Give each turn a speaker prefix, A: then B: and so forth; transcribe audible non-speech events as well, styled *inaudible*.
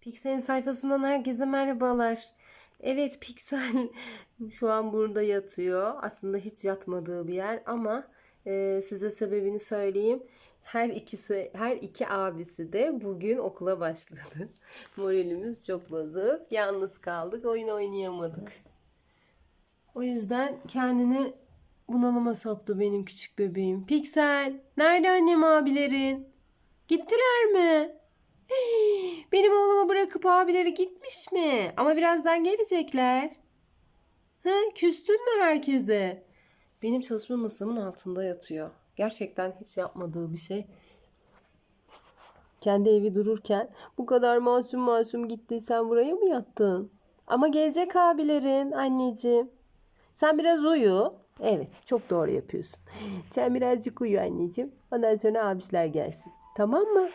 A: Piksel'in sayfasından herkese merhabalar. Evet Piksel *laughs* şu an burada yatıyor. Aslında hiç yatmadığı bir yer ama e, size sebebini söyleyeyim. Her ikisi, her iki abisi de bugün okula başladı. *laughs* Moralimiz çok bozuk. Yalnız kaldık. Oyun oynayamadık. O yüzden kendini bunalıma soktu benim küçük bebeğim. Piksel, nerede annem abilerin? Gittiler mi? Bırakıp abileri gitmiş mi? Ama birazdan gelecekler. Ha, küstün mü herkese? Benim çalışma masamın altında yatıyor. Gerçekten hiç yapmadığı bir şey. Kendi evi dururken bu kadar masum masum gitti sen buraya mı yattın? Ama gelecek abilerin anneciğim. Sen biraz uyu. Evet çok doğru yapıyorsun. *laughs* Sen birazcık uyu anneciğim. Ondan sonra abisler gelsin. Tamam mı?